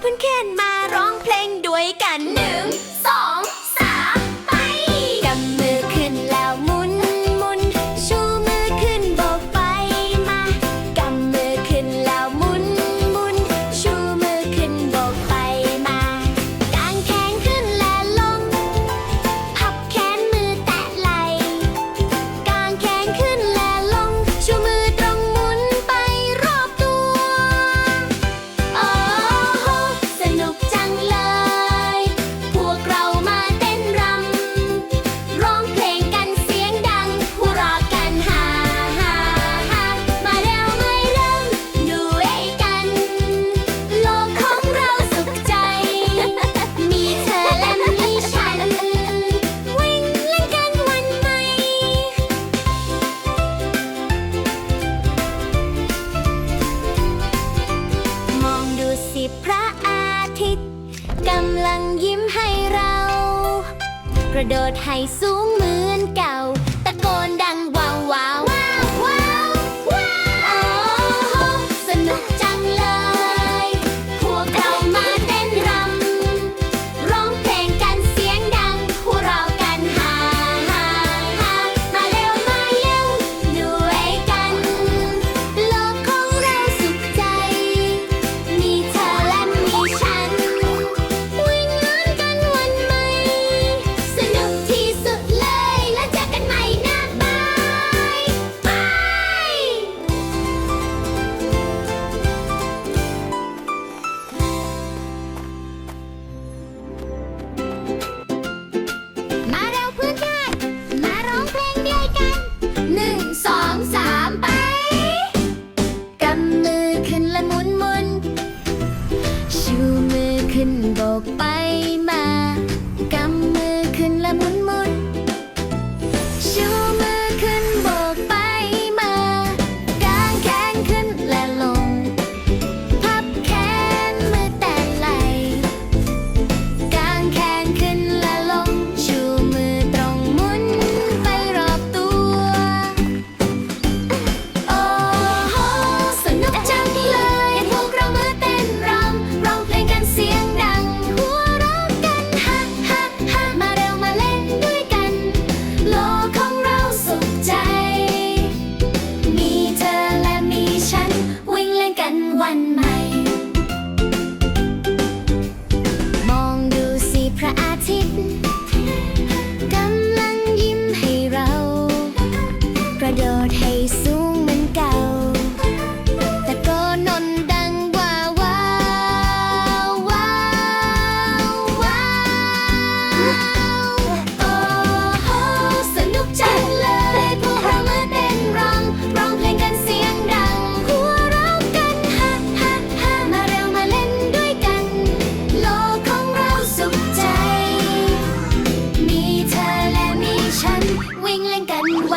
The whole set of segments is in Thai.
เพื่อนเคนมาร้องเพลงด้วยกันหนึ่งสอง พระอาทิตย์กำลังยิ้มให้เรา กระโดดให้สูงเหมือนกับ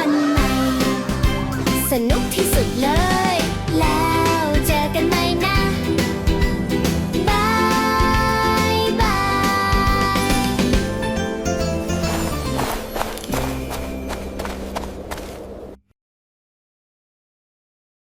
ันใหม่ สนุกที่สุดเลย